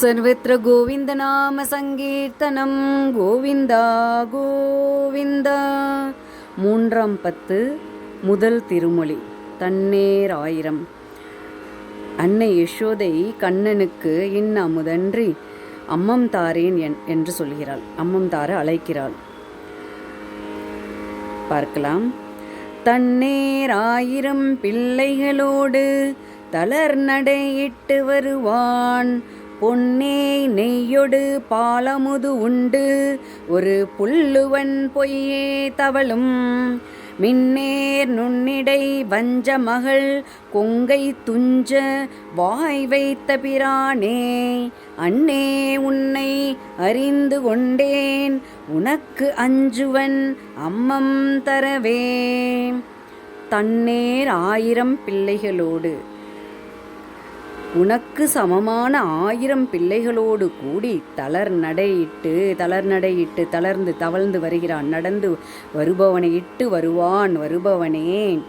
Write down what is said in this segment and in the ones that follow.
सर्वत्र கோவிந்தநாம கோவிந்தா கோவிந்தா மூன்றாம் பத்து முதல் திருமொழி தன்னேர் ஆயிரம் அன்னை யசோதை கண்ணனுக்கு இன்னமுதன்றி அம்மம் தாரேன் என் என்று சொல்கிறாள் அம்மம் தார அழைக்கிறாள் பார்க்கலாம் தன்னேர் ஆயிரம் பிள்ளைகளோடு தளர் நடையிட்டு வருவான் பொன்னே நெய்யொடு பாலமுது உண்டு. ஒரு புல்லுவன் பொய்யே தவளும் மின்னேர் நுண்ணிடை வஞ்ச மகள் கொங்கை துஞ்ச வாய் வைத்த பிரானே. அன்னே உன்னை அறிந்து கொண்டேன். உனக்கு அஞ்சுவன் அம்மம் தரவே. தன்னேர் ஆயிரம் பிள்ளைகளோடு உனக்கு சமமான ஆயிரம் பிள்ளைகளோடு கூடி தளர் நடையிட்டு தளர் நடையிட்டு தளர்ந்து தவழ்ந்து வருகிறான். நடந்து வருபவனை இட்டு வருவான் வருபவனே.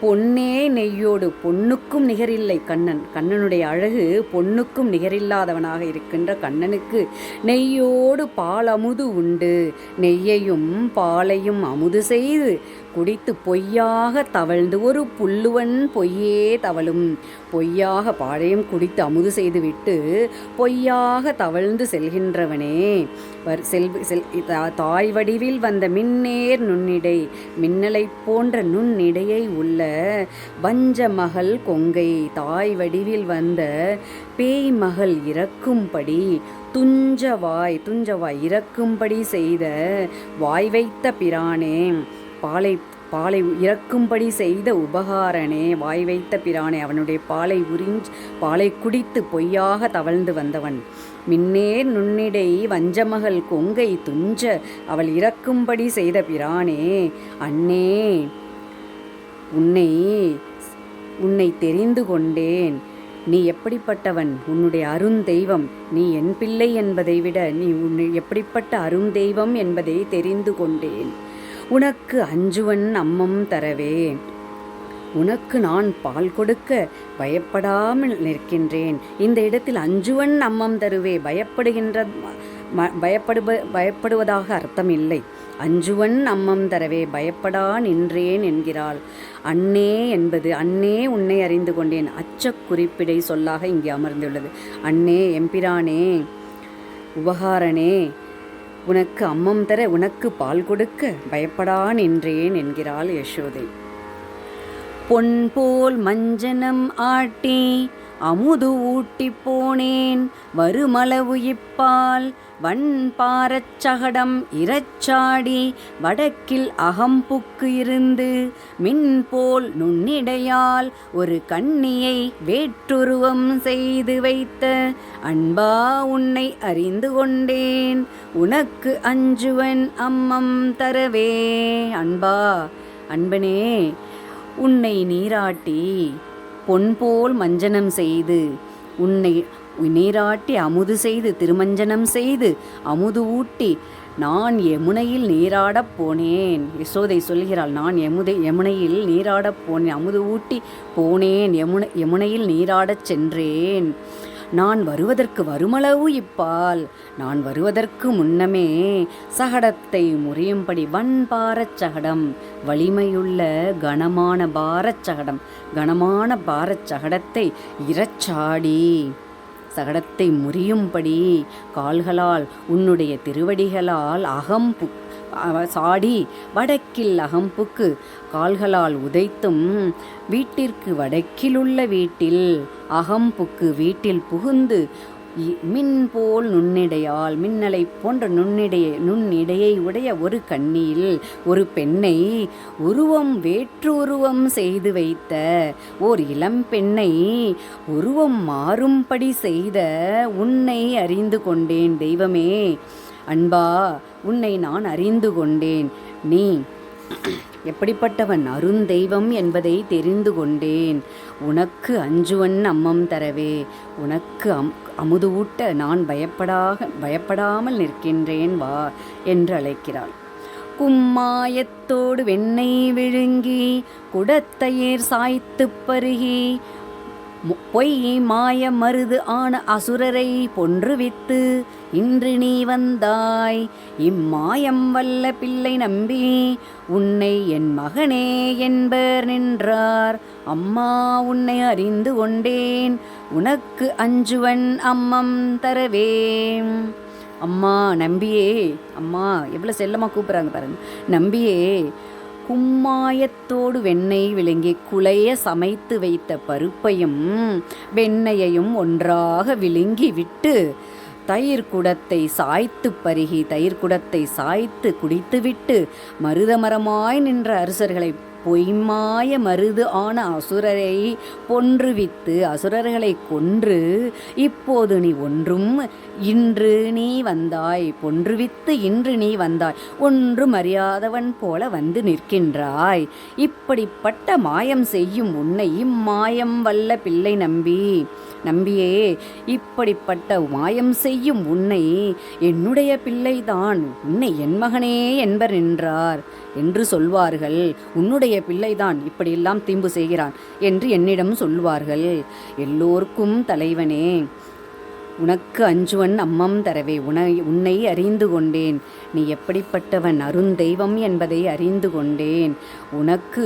பொன்னே நெய்யோடு பொன்னுக்கும் நிகரில்லை கண்ணன். கண்ணனுடைய அழகு பொன்னுக்கும் நிகரில்லாதவனாக இருக்கின்ற கண்ணனுக்கு நெய்யோடு பால் அமுது உண்டு. நெய்யையும் பாலையும் அமுது செய்து குடித்து பொய்யாக தவழ்ந்து ஒரு புல்லுவன் பொய்யே தவழும். பொய்யாக பாழையும் குடித்து அமுது செய்துவிட்டு பொய்யாக தவழ்ந்து செல்கின்றவனே. வர் செல் செல் தாய் வடிவில் வந்த மின்னேர் நுண்ணிடை மின்னலைப் போன்ற நுண்ணிடையை உள்ள வஞ்ச மகள் கொங்கை தாய் வடிவில் வந்த பேய் மகள் இறக்கும்படி துஞ்சவாய் துஞ்சவாய் இறக்கும்படி செய்த வாய் வைத்த பிரானே. பாலை பாலை இறக்கும்படி செய்த உபகாரனே. வாய் வைத்த பிரானே அவனுடைய பாலை உறிஞ்ச் பாலை குடித்து பொய்யாக தவழ்ந்து வந்தவன். மின்னேர் நுண்ணிடை வஞ்சமகள் கொங்கை துஞ்ச அவள் இறக்கும்படி செய்த பிரானே அண்ணே உன்னை உன்னை தெரிந்து கொண்டேன். நீ எப்படிப்பட்டவன்? உன்னுடைய அருந்தெய்வம் நீ என் பிள்ளை என்பதை விட நீ உன்னை எப்படிப்பட்ட அருந்தெய்வம் என்பதை தெரிந்து கொண்டேன். உனக்கு அஞ்சுவன் அம்மம் தரவே உனக்கு நான் பால் கொடுக்க பயப்படாமல் நிற்கின்றேன். இந்த இடத்தில் அஞ்சுவன் அம்மம் தருவே. பயப்படுகின்ற பயப்படுப பயப்படுவதாக அர்த்தம் இல்லை அஞ்சுவன் அம்மம் தரவே. பயப்படா நின்றேன் என்கிறாள். அன்னே என்பது அன்னே உன்னை அறிந்து கொண்டேன். அச்ச குறிப்பிடை சொல்லாக இங்கே அமர்ந்துள்ளது. அன்னே எம்பிரானே உபகாரனே உனக்கு அம்மம் தர உனக்கு பால் கொடுக்க பயப்படா நின்றேன் என்கிறாள் யசோதை. பொன் போல் மஞ்சனம் ஆட்டி அமுது ஊட்டி போனேன். வருமளவு இப்பால் வன் பாரச்சகடம் இரச்சாடி வடக்கில் அகம்புக்கு இருந்து மின் போல் நுண்ணிடையால் ஒரு கண்ணியை வேற்றுருவம் செய்து வைத்த அன்பா உன்னை அறிந்து கொண்டேன். உனக்கு அஞ்சுவன் அம்மம் தரவே. அன்பா அன்பனே உன்னை நீராட்டி பொன்போல் மஞ்சனம் செய்து உன்னை நீராட்டி அமுது செய்து திருமஞ்சனம் செய்து அமுது ஊட்டி நான் யமுனையில் நீராடப் போனேன். யசோதை சொல்கிறாள் நான் யமுதை யமுனையில் நீராடப் போனேன் அமுது ஊட்டி போனேன் யமுனை யமுனையில் நீராடச் சென்றேன். நான் வருவதற்கு வருமளவு இப்பால். நான் வருவதற்கு முன்னமே சகடத்தை முறியும்படி வன் பாரச்சகடம் வலிமையுள்ள கனமான பாரச் சகடம் கனமான பாரச் சகடத்தை இறச்சாடி சகடத்தை முறியும்படி கால்களால் உன்னுடைய திருவடிகளால் அகம்பு சாடி வடக்கில் அகம்புக்கு கால்களால் உதைத்தும் வீட்டிற்கு வடக்கிலுள்ள வீட்டில் அகம்புக்கு வீட்டில் புகுந்து மின் போல் நுண்ணிடையால் மின்னலை போன்ற நுண்ணிடைய நுண்ணிடையை உடைய ஒரு கண்ணியில் ஒரு பெண்ணை உருவம் வேற்று உருவம் செய்து வைத்த ஓர் இளம் பெண்ணை உருவம் மாறும்படி செய்த உன்னை அறிந்து கொண்டேன் தெய்வமே. அன்பா உன்னை நான் அறிந்து கொண்டேன். நீ எப்படிப்பட்டவன் அருந்தெய்வம் என்பதை தெரிந்து கொண்டேன். உனக்கு அஞ்சுவன் அம்மம் தரவே. உனக்கு அம் அமுது ஊட்ட நான் பயப்படாக பயப்படாமல் நிற்கின்றேன் வா என்று அழைக்கிறாள். கும்மாயத்தோடு வெண்ணெய் விழுங்கி குடத்தயிர் சாய்த்து பருகி பொய் மாய மருது ஆன அசுரரை பொன்றுவித்து இன்று நீ வந்தாய். இம்மாயம் வல்ல பிள்ளை நம்பி உன்னை என் மகனே என்பர் நின்றார். அம்மா உன்னை அறிந்து கொண்டேன். உனக்கு அஞ்சுவன் அம்மம் தரவேம் அம்மா நம்பியே அம்மா எவ்வளோ செல்லமாக கூப்பிட்றாங்க பாருங்க. நம்பியே கும்மாயத்தோடு வெண்ணெய் விளங்கி குலைய சமைத்து வைத்த பருப்பையும் வெண்ணெயையும் ஒன்றாக விழுங்கி விட்டு தயிர் குடத்தை சாய்த்து பருகி தயிர் குடத்தை சாய்த்து குடித்துவிட்டு மருதமரமாய் நின்ற அரசர்களை பொய்மாய மருது ஆன அசுரரை பொன்றுவித்து அசுரர்களை கொன்று இப்போது நீ ஒன்றும் இன்று நீ வந்தாய் பொன்றுவித்து இன்று நீ வந்தாய் ஒன்றும் அறியாதவன் போல வந்து நிற்கின்றாய். இப்படிப்பட்ட மாயம் செய்யும் உன்னை இம்மாயம் வல்ல பிள்ளை நம்பி நம்பியே இப்படிப்பட்ட மாயம் செய்யும் உன்னை என்னுடைய பிள்ளைதான் உன்னை என் மகனே என்பர் நின்றார். என்று சொல்வார்கள். உன்னுடைய பிள்ளைதான் இப்படியெல்லாம் தீம்பு செய்கிறான் என்று என்னிடம் சொல்வார்கள். எல்லோருக்கும் தலைவனே உனக்கு அஞ்சுவன் அம்மம் தரவே உனை உன்னை அறிந்து கொண்டேன். நீ எப்படிப்பட்டவன் அருந்தெய்வம் என்பதை அறிந்து கொண்டேன். உனக்கு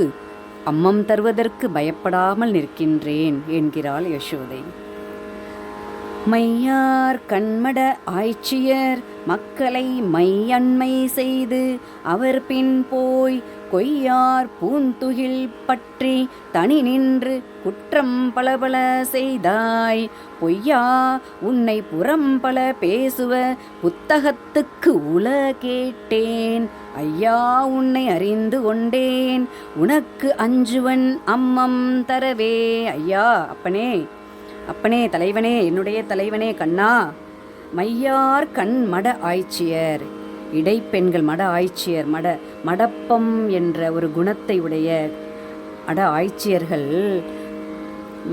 அம்மம் தருவதற்கு பயப்படாமல் நிற்கின்றேன் என்கிறாள் யசோதை. மையார் கண்மட ஆய்ச்சியர் மக்களை மையன்மை செய்து அவர் பின் போய் கொய்யார் பூந்துகில் பற்றி தனி நின்று குற்றம் பலபல செய்தாய். பொய்யா உன்னை புறம்பல பேசுவ புத்தகத்துக்கு உல கேட்டேன். ஐயா உன்னை அறிந்து கொண்டேன். உனக்கு அஞ்சுவன் அம்மம் தரவே. ஐயா அப்பனே அப்பனே தலைவனே என்னுடைய தலைவனே கண்ணா. மையார் கண் மட ஆய்ச்சியர் இடைப்பெண்கள் மட ஆய்ச்சியர் மட மடப்பம் என்ற ஒரு குணத்தை உடைய அட ஆய்ச்சியர்கள்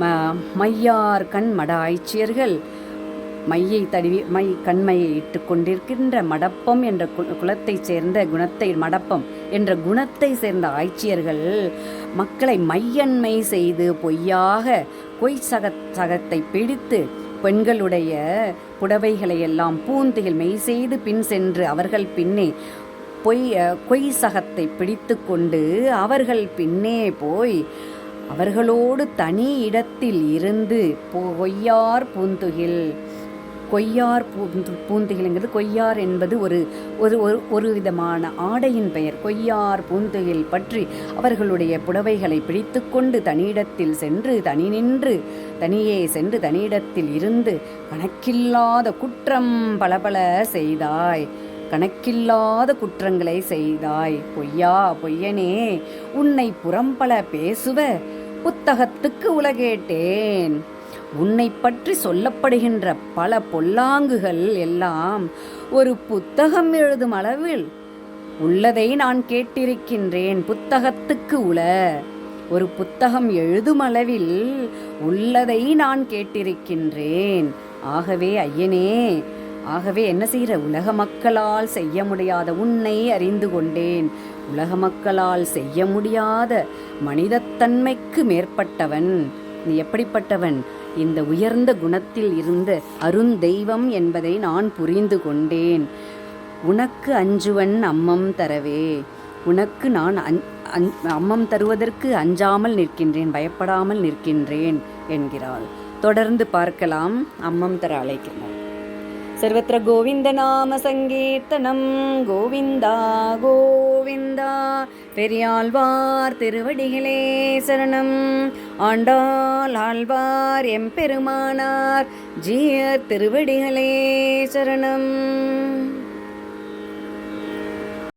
ம மையார் கண் மட ஆய்ச்சியர்கள் மையை தடுவி மை கண்மையை இட்டு கொண்டிருக்கின்ற மடப்பம் என்ற கு- குலத்தைச் சேர்ந்த குணத்தை மடப்பம் என்ற குணத்தை சேர்ந்த ஆய்ச்சியர்கள் மக்களை மையன்மை செய்து பொய்யாக பொய் சக சகத்தை பிடித்து பெண்களுடைய புடவைகளை எல்லாம் பூந்தியில் மெய் செய்து பின் சென்று அவர்கள் பின்னே பொய் கொய் சகத்தை பிடித்து கொண்டு அவர்கள் பின்னே போய் அவர்களோடு தனி இடத்தில் இருந்து பொ- பொய்யார் பூந்துகில் கொய்யார் பூந்து பூந்துகில்ங்கிறது கொய்யார் என்பது ஒரு ஒரு ஒரு ஒரு விதமான ஆடையின் பெயர். கொய்யார் பூந்துகில் பற்றி அவர்களுடைய புடவைகளை பிடித்துக்கொண்டு தனியிடத்தில் சென்று தனி நின்று தனியே சென்று தனியிடத்தில் இருந்து கணக்கில்லாத குற்றம் பலபல செய்தாய். கணக்கில்லாத குற்றங்களை செய்தாய். பொய்யா பொய்யனே உன்னை புறம்பல பேசுவ புத்தகத்துக்கு உலகேட்டேன். உன்னை பற்றி சொல்லப்படுகின்ற பல பொல்லாங்குகள் எல்லாம் ஒரு புத்தகம் எழுதும் அளவில் உள்ளதை நான் கேட்டிருக்கின்றேன். புத்தகத்துக்கு உல ஒரு புத்தகம் எழுதும் அளவில் உள்ளதை நான் கேட்டிருக்கின்றேன். ஆகவே ஐயனே ஆகவே என்ன செய்கிற? உலக மக்களால் செய்ய முடியாத உன்னை அறிந்து கொண்டேன். உலக மக்களால் செய்ய முடியாத மனிதத்தன்மைக்கு மேற்பட்டவன். நீ எப்படிப்பட்டவன்? இந்த உயர்ந்த குணத்தில் இருந்த அருந்தெய்வம் என்பதை நான் புரிந்து கொண்டேன் உனக்கு அஞ்சுவன் அம்மம் தரவே உனக்கு நான் அஞ் அஞ் அம்மம் தருவதற்கு அஞ்சாமல் நிற்கின்றேன் பயப்படாமல் நிற்கின்றேன் என்கிறாள் தொடர்ந்து பார்க்கலாம் அம்மம் தர அழைக்கிறார் सर्वत्र கோவிந்தநாம கோவிந்தா கோவிந்தா பெரியாழ்வார் திருவடிகளே சரணம். ஆண்டாள் ஆழ்வார் எம்பெருமானார் ஜீயர் திருவடிகளே சரணம்.